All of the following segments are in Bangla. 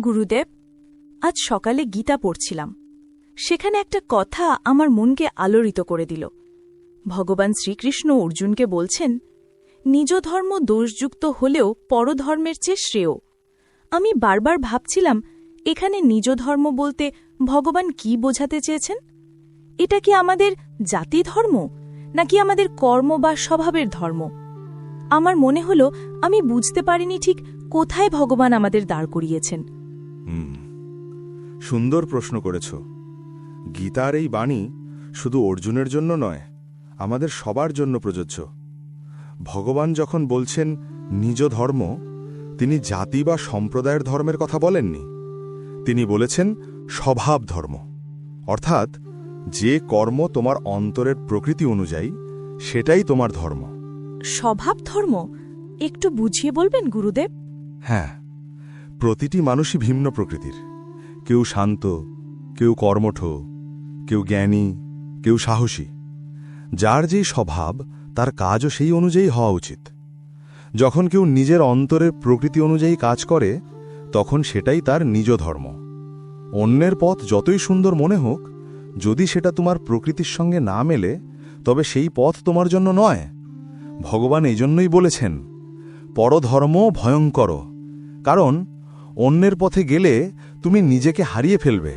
গুরুদেব, আজ সকালে গীতা পড়ছিলাম। সেখানে একটা কথা আমার মনকে আলোড়িত করে দিল। ভগবান শ্রীকৃষ্ণ অর্জুনকে বলছেন, নিজ ধর্ম দোষযুক্ত হলেও পরধর্মের চেয়ে শ্রেয়। আমি বারবার ভাবছিলাম, এখানে নিজ ধর্ম বলতে ভগবান কি বোঝাতে চেয়েছেন? এটা কি আমাদের জাতি ধর্ম, নাকি আমাদের কর্ম বা স্বভাবের ধর্ম? আমার মনে হলো, আমি বুঝতে পারিনি ঠিক কোথায় ভগবান আমাদের দাঁড় করিয়েছেন। হুম। সুন্দর প্রশ্ন করেছ। গীতার এই বাণী শুধু অর্জুনের জন্য নয় আমাদের সবার জন্য প্রযোজ্য। ভগবান যখন বলছেন নিজ ধর্ম তিনি জাতি বা সম্প্রদায়ের ধর্মের কথা বলেননি। তিনি বলেছেন স্বভাব ধর্ম অর্থাৎ যে কর্ম তোমার অন্তরের প্রকৃতি অনুযায়ী সেটাই তোমার ধর্ম। স্বভাব ধর্ম? একটু বুঝিয়ে বলবেন গুরুদেব? হ্যাঁ। প্রতিটি মানুষই ভিন্ন প্রকৃতির। কেউ শান্ত, কেউ কর্মঠ, কেউ জ্ঞানী, কেউ সাহসী। যার যেই স্বভাব, তার কাজও সেই অনুযায়ী হওয়া উচিত। যখন কেউ নিজের অন্তরের প্রকৃতি অনুযায়ী কাজ করে, তখন সেটাই তার নিজ ধর্ম। অন্যের পথ যতই সুন্দর মনে হোক, যদি সেটা তোমার প্রকৃতির সঙ্গে না মেলে, তবে সেই পথ তোমার জন্য নয়। ভগবান এই জন্যই বলেছেন পরধর্ম ভয়ঙ্কর কারণ অন্যের পথে গেলে তুমি নিজেকে হারিয়ে ফেলবে।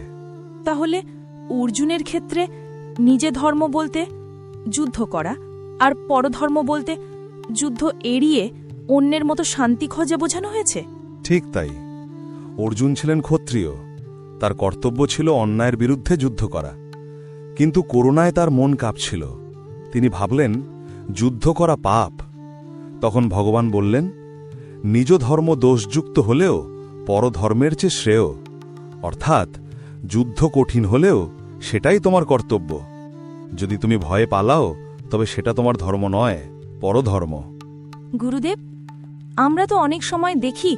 তাহলে অর্জুনের ক্ষেত্রে নিজে ধর্ম বলতে যুদ্ধ করা আর পরধর্ম বলতে যুদ্ধ এড়িয়ে অন্যের মতো শান্তি খোঁজে বোঝানো হয়েছে? ঠিক তাই। অর্জুন ছিলেন ক্ষত্রিয়। তার কর্তব্য ছিল অন্যায়ের বিরুদ্ধে যুদ্ধ করা। কিন্তু করুণায় তার মন কাঁপছিল। তিনি ভাবলেন যুদ্ধ করা পাপ। তখন ভগবান বললেন নিজ ধর্ম দোষযুক্ত হলেও পরধর্মের চেয়ে শ্রেয়। অর্থাৎ যুদ্ধ কঠিন হলেও সেটাই তোমার কর্তব্য। যদি তুমি ভয়ে পালাও তবে সেটা তোমার ধর্ম নয় পরধর্ম। গুরুদেব আমরা তো অনেক সময় দেখি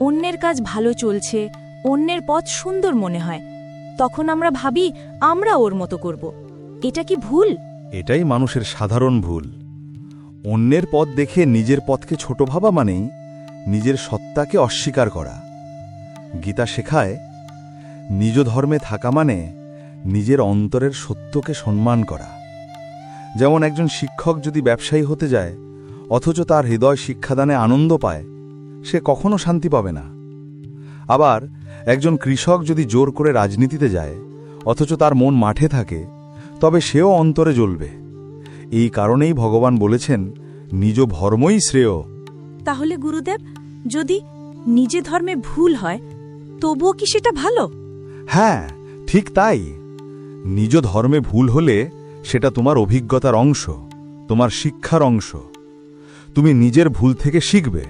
অন্যের কাজ ভালো চলছে অন্যের পথ সুন্দর মনে হয়। তখন আমরা ভাবি আমরা ওর মতো করব। এটা কি ভুল? এটাই মানুষের সাধারণ ভুল। অন্যের পথ দেখে নিজের পথকে ছোট ভাবা মানেই নিজের সত্তাকে অস্বীকার করা। গীতা শেখায়, নিজ ধর্মে থাকা মানে নিজের অন্তরের সত্যকে সম্মান করা। যেমন একজন শিক্ষক যদি ব্যবসায়ী হতে যায়, অথচ তার হৃদয় শিক্ষাদানে আনন্দ পায়, সে কখনো শান্তি পাবে না। আবার একজন কৃষক যদি জোর করে রাজনীতিতে যায়, অথচ তার মন মাঠে থাকে, তবে সেও অন্তরে জ্বলবে। এই কারণেই ভগবান বলেছেন, নিজ ধর্মই শ্রেয়। তাহলে গুরুদেব, যদি নিজে ধর্মে ভুল হয় তবুও কি সেটা ভালো? হ্যাঁ ঠিক তাই। নিজ ধর্মে ভুল হলে সেটা তোমার অভিজ্ঞতার অংশ, তোমার শিক্ষার অংশ। তুমি নিজের ভুল থেকে শিখবে,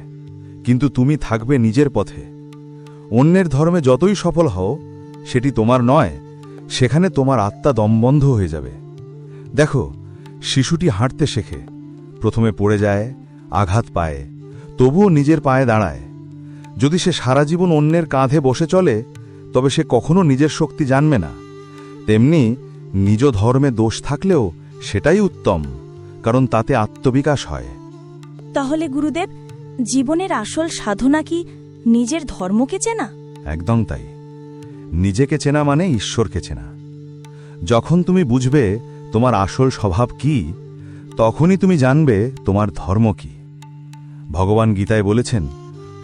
কিন্তু তুমি থাকবে নিজের পথে। অন্যের ধর্মে যতই সফল হও, সেটি তোমার নয়, সেখানে তোমার আত্মা দমবন্ধ হয়ে যাবে। দেখো, শিশুটি হাঁটতে শেখে, প্রথমে পড়ে যায়, আঘাত পায়, তবুও নিজের পায়ে দাঁড়ায়। যদি সে সারা জীবন অন্যের কাঁধে বসে চলে তবে সে কখনো নিজের শক্তি জানবে না। তেমনি নিজ ধর্মে দোষ থাকলেও সেটাই উত্তম কারণ তাতে আত্মবিকাশ হয়। তাহলে গুরুদেব জীবনের আসল সাধনা কি নিজের ধর্মকে চেনা? একদম তাই। নিজেকে চেনা মানে ঈশ্বরকে চেনা। যখন তুমি বুঝবে তোমার আসল স্বভাব কি তখনই তুমি জানবে তোমার ধর্ম কি। ভগবান গীতায় বলেছেন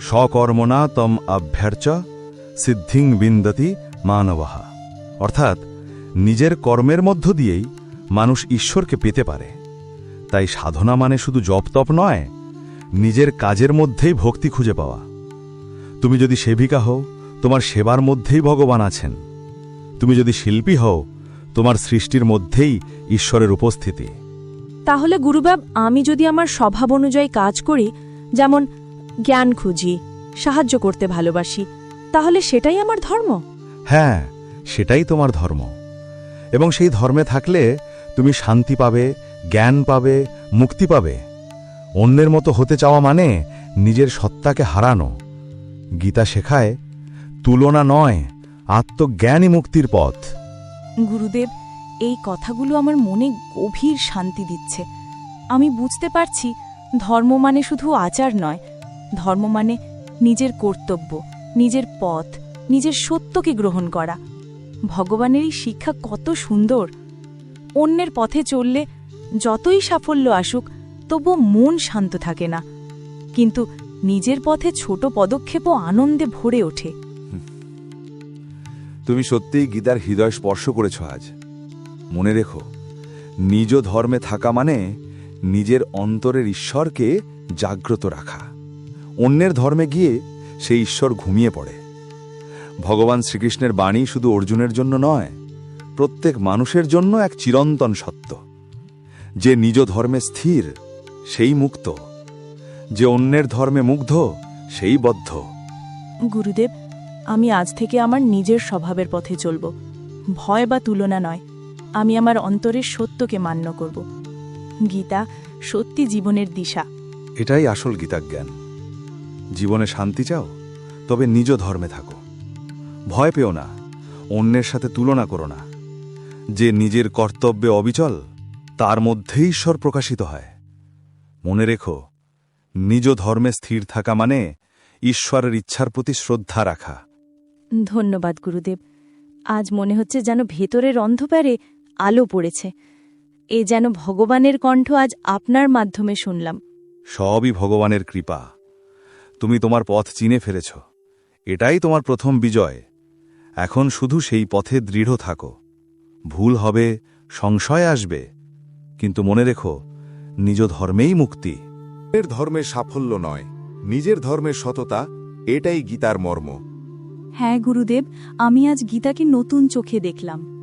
স্বকর্মনা তম অভ্যর্চ সিদ্ধিং বিন্দতি মানবাহা অর্থাৎ নিজের কর্মের মধ্য দিয়েই মানুষ ঈশ্বরকে পেতে পারে। তাই সাধনা মানে শুধু জপ তপ নয়, নিজের কাজের মধ্যেই ভক্তি খুঁজে পাওয়া। তুমি যদি সেবিকা হও, তোমার সেবার মধ্যেই ভগবান আছেন। তুমি যদি শিল্পী হও, তোমার সৃষ্টির মধ্যেই ঈশ্বরের উপস্থিতি। তাহলে গুরুবাব, আমি যদি আমার স্বভাব অনুযায়ী কাজ করি, যেমন জ্ঞান খুঁজি সাহায্য করতে ভালোবাসি তাহলে সেটাই আমার ধর্ম? হ্যাঁ সেটাই তোমার ধর্ম। এবং সেই ধর্মে থাকলে তুমি শান্তি পাবে জ্ঞান পাবে মুক্তি পাবে। অন্যের মতো হতে চাওয়া মানে নিজের সত্তাকে হারানো। গীতা শেখায় তুলনা নয় আত্মজ্ঞানই মুক্তির পথ। গুরুদেব এই কথাগুলো আমার মনে গভীর শান্তি দিচ্ছে। আমি বুঝতে পারছি ধর্ম মানে শুধু আচার নয় ধর্ম মানে নিজের কর্তব্য, নিজের পথ, নিজের সত্যকে গ্রহণ করা। ভগবানের এই শিক্ষা কত সুন্দর। অন্যের পথে চললে যতই সাফল্য আসুক তবু মন শান্ত থাকে না। কিন্তু নিজের পথে ছোট পদক্ষেপও আনন্দে ভরে ওঠে। তুমি সত্যিই গীতার হৃদয় স্পর্শ করেছ আজ। মনে রেখো, নিজ ধর্মে থাকা মানে নিজের অন্তরের ঈশ্বরকে জাগ্রত রাখা। অন্যের ধর্মে গিয়ে সেই ঈশ্বর ঘুমিয়ে পড়ে। ভগবান শ্রীকৃষ্ণের বাণী শুধু অর্জুনের জন্য নয় প্রত্যেক মানুষের জন্য এক চিরন্তন সত্য। যে নিজ ধর্মে স্থির সেই মুক্ত। যে অন্যের ধর্মে মুগ্ধ সেই বদ্ধ। গুরুদেব আমি আজ থেকে আমার নিজের স্বভাবের পথে চলব। ভয় বা তুলনা নয় আমি আমার অন্তরের সত্যকে মান্য করব। গীতা সত্যি জীবনের দিশা। এটাই আসল গীতাজ্ঞান। জীবনে শান্তি চাও? তবে নিজ ধর্মে থাকো। ভয় পেও না অন্যের সাথে তুলনা করো না। যে নিজের কর্তব্যে অবিচল তার মধ্যেই ঈশ্বর প্রকাশিত হয়। মনে রেখো নিজ ধর্মে স্থির থাকা মানে ঈশ্বরের ইচ্ছার প্রতি শ্রদ্ধা রাখা। ধন্যবাদ গুরুদেব। আজ মনে হচ্ছে যেন ভেতরের অন্ধকারে আলো পড়েছে। এ যেন ভগবানের কণ্ঠ আজ আপনার মাধ্যমে শুনলাম। সবই ভগবানের কৃপা। তুমি তোমার পথ চিনে ফেলেছ। এটাই তোমার প্রথম বিজয়। এখন শুধু সেই পথে দৃঢ় থাকো। ভুল হবে সংশয় আসবে। কিন্তু মনে রেখো নিজ ধর্মেই মুক্তি। এর ধর্মের সাফল্য নয় নিজের ধর্মের সততা এটাই গীতার মর্ম। হ্যাঁ গুরুদেব আমি আজ গীতাকে নতুন চোখে দেখলাম।